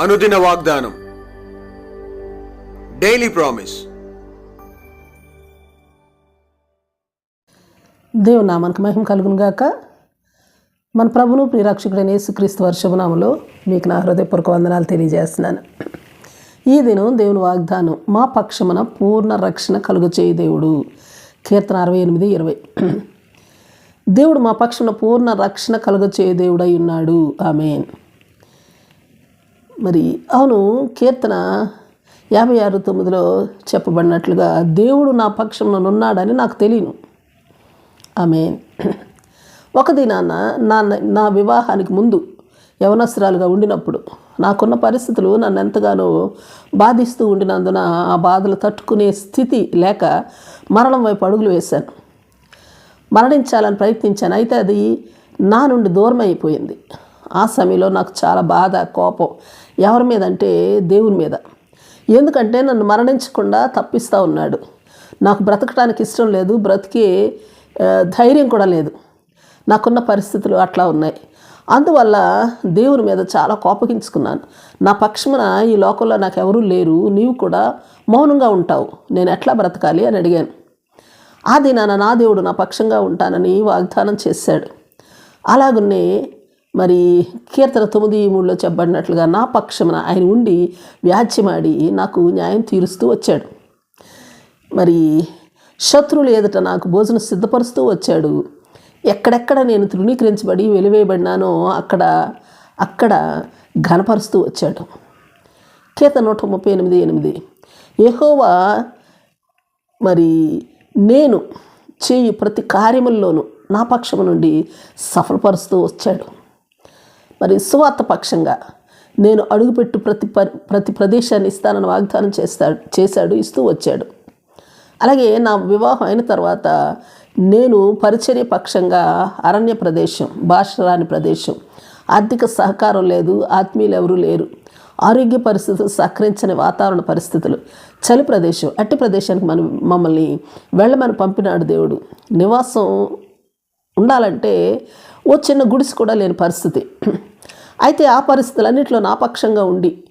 అనుదిన వాగ్దానం. Daily promise దేవుని నామానికి మహిమ కలుగును గాక. మన ప్రభును ప్రియరక్షకుడైన యేసుక్రీస్తు వర్షభనామలో మీకు నా హృదయపూర్వక వందనాలు తెలియజేస్తున్నాను. ఈ దినం దేవుని వాగ్దానం మా పక్షమున పూర్ణ రక్షణ కలుగు చేయి దేవుడు. కీర్తన అరవై ఎనిమిది ఇరవై. దేవుడు మా పక్షమున పూర్ణ రక్షణ కలుగచేయ దేవుడై ఉన్నాడు. ఆమెన్. మరి అవును కీర్తన యాభై ఆరు తొమ్మిదిలో చెప్పబడినట్లుగా దేవుడు నా పక్షంలో ఉన్నాడని నాకు తెలియను. ఆమె ఒక దినాన నా నా వివాహానికి ముందు యవనస్త్రాలుగా ఉండినప్పుడు నాకున్న పరిస్థితులు నన్ను ఎంతగానో బాధిస్తూ ఉండినందున ఆ బాధలు తట్టుకునే స్థితి లేక మరణం వైపు అడుగులు వేశాను. మరణించాలని ప్రయత్నించాను అయితే అది నా నుండి దూరం అయిపోయింది ఆ సమయంలో నాకు చాలా బాధ కోపం ఎవరి మీద అంటే దేవుని మీద. ఎందుకంటే నన్ను మరణించకుండా తప్పిస్తూ ఉన్నాడు. నాకు బ్రతకడానికి ఇష్టం లేదు బ్రతికే ధైర్యం కూడా లేదు. నాకున్న పరిస్థితులు అట్లా ఉన్నాయి. అందువల్ల దేవుని మీద చాలా కోపగించుకున్నాను. నా పక్షమున ఈ లోకంలో నాకు ఎవరూ లేరు నీవు కూడా మౌనంగా ఉంటావు. నేను ఎట్లా బ్రతకాలి అని అడిగాను. ఆ దినాన నా దేవుడు నా పక్షంగా ఉంటానని వాగ్దానం చేశాడు. అలాగున్నే మరి కీర్తన తొమ్మిది మూడులో చెప్పబడినట్లుగా నా పక్షమున ఆయన ఉండి వ్యాజ్యమాడి నాకు న్యాయం తీరుస్తూ వచ్చాడు. మరి శత్రువులు ఎదుట నాకు భోజనం సిద్ధపరుస్తూ వచ్చాడు. ఎక్కడెక్కడ నేను తృణీకరించబడి వెలివేయబడినానో అక్కడ అక్కడ ఘనపరుస్తూ వచ్చాడు. కీర్తన నూట ముప్పై ఎనిమిది ఎనిమిది. యెహోవా మరి నేను చేయు ప్రతి కార్యముల్లోనూ నా పక్షము నుండి సఫలపరుస్తూ వచ్చాడు. మరి సువార్త పక్షంగా నేను అడుగుపెట్టు ప్రతి ప్రతి ప్రదేశాన్ని ఇస్తానని వాగ్దానం చేస్తాడు చేశాడు ఇస్తూ వచ్చాడు. అలాగే నా వివాహం అయిన తర్వాత నేను పరిచర్య పక్షంగా అరణ్య ప్రదేశం భాష రాని ప్రదేశం ఆర్థిక సహకారం లేదు ఆత్మీయులు ఎవరూ లేరు ఆరోగ్య పరిస్థితులు సహకరించని వాతావరణ పరిస్థితులు చలి ప్రదేశం అట్టి ప్రదేశానికి మనం మమ్మల్ని వెళ్ళమని పంపినాడు దేవుడు. నివాసం ఉండాలంటే ఓ చిన్న గుడిసి కూడా లేని పరిస్థితి. అయితే ఆ పరిస్థితులన్నింటిలో నా పక్షంగా ఉండి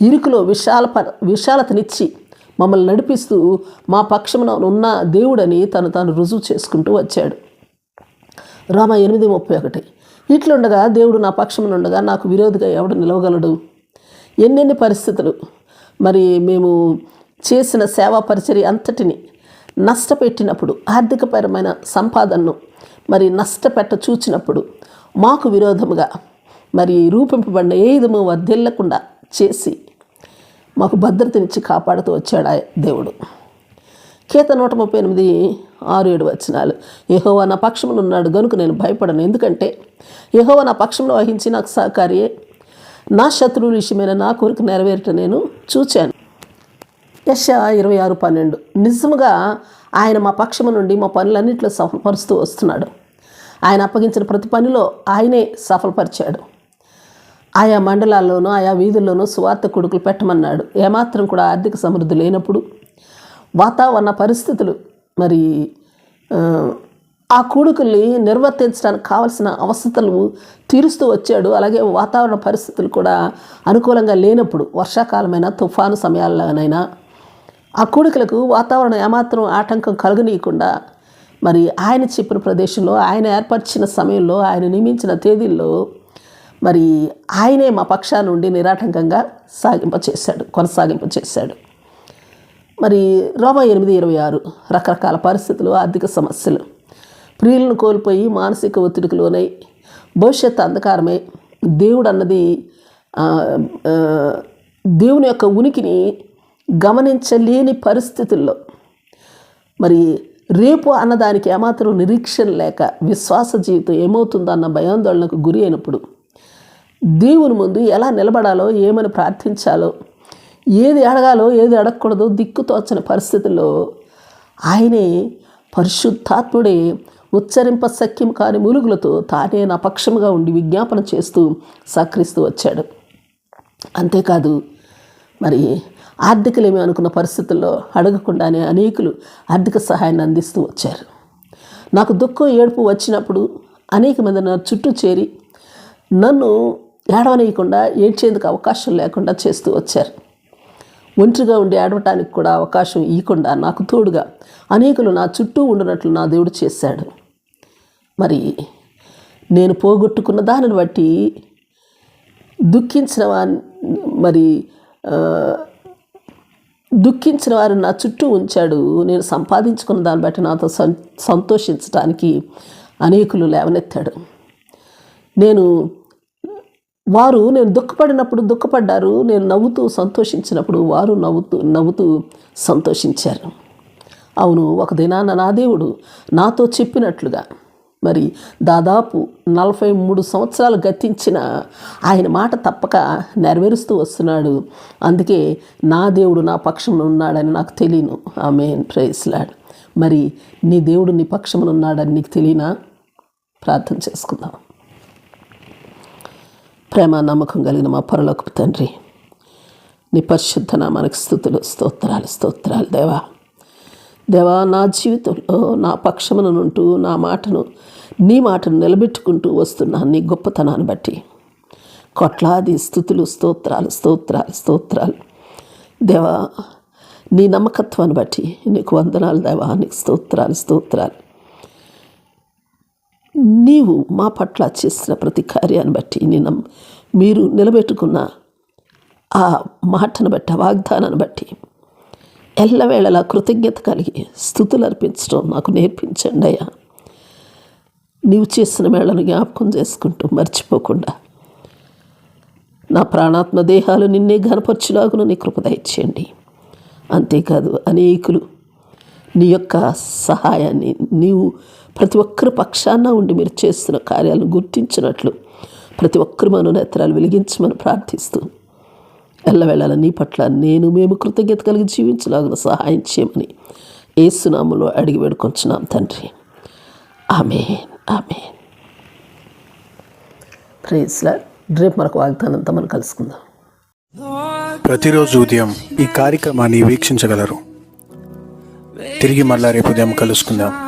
ఇరుకులో విశాల విశాలతనిచ్చి మమ్మల్ని నడిపిస్తూ మా పక్షమున ఉన్న దేవుడని తను తాను రుజువు చేసుకుంటూ వచ్చాడు. రామ ఎనిమిది ముప్పై ఒకటి. ఇట్లుండగా దేవుడు నా పక్షమునుండగా నాకు విరోధిగా ఎవడు నిలవగలడు? ఎన్నెన్ని పరిస్థితులు. మరి మేము చేసిన సేవా పరిచర్య అంతటిని నష్టపెట్టినప్పుడు ఆర్థికపరమైన సంపాదనను మరి నష్టపెట్ట చూచినప్పుడు మాకు విరోధముగా మరి రూపింపబడిన ఏ విధము వర్ధిల్లకుండా చేసి మాకు భద్రతనిచ్చి కాపాడుతూ వచ్చాడు ఆ దేవుడు. కేత నూట ముప్పై ఎనిమిది ఆరు ఏడు వచనాలు. యహోవా నా పక్షంలో ఉన్నాడు గనుక నేను భయపడను. ఎందుకంటే యహోవా నా పక్షంలో వహించి నాకు సహకారియే. నా శత్రువుల విషయమైన నా కోరిక నెరవేరట నేను చూచాను. యశ ఇరవై ఆరు పన్నెండు. నిజముగా ఆయన మా పక్షము నుండి మా పనులన్నింటిలో సఫలపరుస్తూ వస్తున్నాడు. ఆయన అప్పగించిన ప్రతి పనిలో ఆయనే సఫలపరిచాడు. ఆయా మండలాల్లోనూ ఆయా వీధుల్లోనూ సువార్త కొడుకులు పెట్టమన్నాడు. ఏమాత్రం కూడా ఆర్థిక సమృద్ధి లేనప్పుడు వాతావరణ పరిస్థితులు మరి ఆ, కూడుకుల్ని నిర్వర్తించడానికి కావలసిన అవసరతలు తీరుస్తూ వచ్చాడు. అలాగే వాతావరణ పరిస్థితులు కూడా అనుకూలంగా లేనప్పుడు వర్షాకాలమైన తుఫాను సమయాల్లోనైనా ఆ కూడుకులకు వాతావరణం ఏమాత్రం ఆటంకం కలగనీయకుండా మరి ఆయన చెప్పిన ప్రదేశంలో ఆయన ఏర్పరిచిన సమయంలో ఆయన నియమించిన తేదీల్లో మరి ఆయనే మా పక్షా నుండి నిరాటంకంగా సాగింప చేశాడు కొనసాగింప చేశాడు. మరి రోమ ఎనిమిది ఇరవై ఆరు రకరకాల పరిస్థితులు ఆర్థిక సమస్యలు. ప్రియులను కోల్పోయి మానసిక ఒత్తిడికి లోనై భవిష్యత్తు అంధకారమే. దేవుడు అన్నది దేవుని యొక్క ఉనికిని గమనించలేని పరిస్థితుల్లో. మరి రేపు అన్నదానికి ఏమాత్రం నిరీక్షణ లేక విశ్వాస జీవితం ఏమవుతుందన్న భయాందోళనకు గురి అయినప్పుడు దేవుని ముందు ఎలా నిలబడాలో ఏమని ప్రార్థించాలో ఏది అడగాలో ఏది అడగకూడదో దిక్కుతోచని పరిస్థితుల్లో ఆయనే పరిశుద్ధాత్ముడే ఉచ్చరింప సఖ్యం కాని ములుగులతో తానే నా పక్షముగా ఉండి విజ్ఞాపన చేస్తూ సహకరిస్తూ వచ్చాడు. అంతేకాదు మరి ఆర్థికలేమి అనుకున్న పరిస్థితుల్లో అడగకుండానే అనేకులు ఆర్థిక సహాయాన్ని అందిస్తూ వచ్చారు. నాకు దుఃఖం ఏడుపు వచ్చినప్పుడు అనేక మంది నా చుట్టూ చేరి నన్ను ఏడవనీయకుండా ఏడ్చేందుకు అవకాశం లేకుండా చేస్తూ వచ్చారు. ఒంటరిగా ఉండి ఏడవటానికి కూడా అవకాశం ఇవ్వకుండా నాకు తోడుగా అనేకులు నా చుట్టూ ఉండినట్లు నా దేవుడు చేశాడు. మరి నేను పోగొట్టుకున్న దానిని బట్టి దుఃఖించిన వారి మరి దుఃఖించిన వారిని నా చుట్టూ ఉంచాడు. నేను సంపాదించుకున్న దాన్ని బట్టి నాతో సంతోషించడానికి అనేకులు లేవనెత్తాడు. నేను వారు నేను దుఃఖపడినప్పుడు దుఃఖపడ్డారు నేను నవ్వుతూ సంతోషించినప్పుడు వారు నవ్వుతూ నవ్వుతూ సంతోషించారు. అవును ఒక దినాన నా దేవుడు నాతో చెప్పినట్లుగా మరి దాదాపు నలభై మూడు సంవత్సరాలు గతించిన ఆయన మాట తప్పక నెరవేరుస్తూ వస్తున్నాడు. అందుకే నా దేవుడు నా పక్షంలో ఉన్నాడని నాకు తెలియను. ఆమె ప్రైస్లాడ్ మరి నీ దేవుడు నీ పక్షమునున్నాడని నీకు తెలియనా? ప్రార్థన చేసుకుందాం. ప్రేమ నమ్మకం కలిగిన మా పరలోకపు తండ్రి. నీ పరిశుద్ధ నామానికి స్థుతులు స్తోత్రాలు స్తోత్రాలు దేవా. దేవా నా జీవితంలో నా పక్షముననుంటూ నా మాటను నీ మాటను నిలబెట్టుకుంటూ వస్తున్నా నీ గొప్పతనాన్ని బట్టి కొట్లాది స్థుతులు స్తోత్రాలు స్తోత్రాలు స్తోత్రాలు. దేవా నీ నమ్మకత్వాన్ని బట్టి నీకు వందనాలు దేవా నీకు స్తోత్రాలు స్తోత్రాలు. నీవు మా పట్ల చేసిన ప్రతి కార్యాన్ని బట్టి నేను మీరు నిలబెట్టుకున్న ఆ మాటను బట్టి ఆ వాగ్దానాన్ని బట్టి ఎల్లవేళలా కృతజ్ఞత కలిగి స్థుతులు అర్పించడం నాకు నేర్పించండి అయ్యా. నీవు చేసిన వేళను జ్ఞాపకం చేసుకుంటూ మర్చిపోకుండా నా ప్రాణాత్మ దేహాలు నిన్నే ఘనపరచులాగును నీ కృప దయచేయండి. అంతేకాదు అనేకులు నీ యొక్క సహాయాన్ని నీవు ప్రతి ఒక్కరి పక్షాన ఉండి మీరు చేస్తున్న కార్యాలను గుర్తించినట్లు ప్రతి ఒక్కరు మన నేత్రాలు వెలిగించమని ప్రార్థిస్తూ ఎల్లవేళల నీ పట్ల నేను మేము కృతజ్ఞత కలిగి జీవించలాగిన సహాయం చేయమని ఏసునాములో అడిగి వేడుకొంచున్నాం తండ్రి. ఆమె ఆమె ప్రేస్లా రేపు మనకు వాగ్దానంతా మనం కలుసుకుందాం. ప్రతిరోజు ఉదయం ఈ కార్యక్రమాన్ని వీక్షించగలరు. తిరిగి మళ్ళా రేపు ఉదయం కలుసుకుందాం.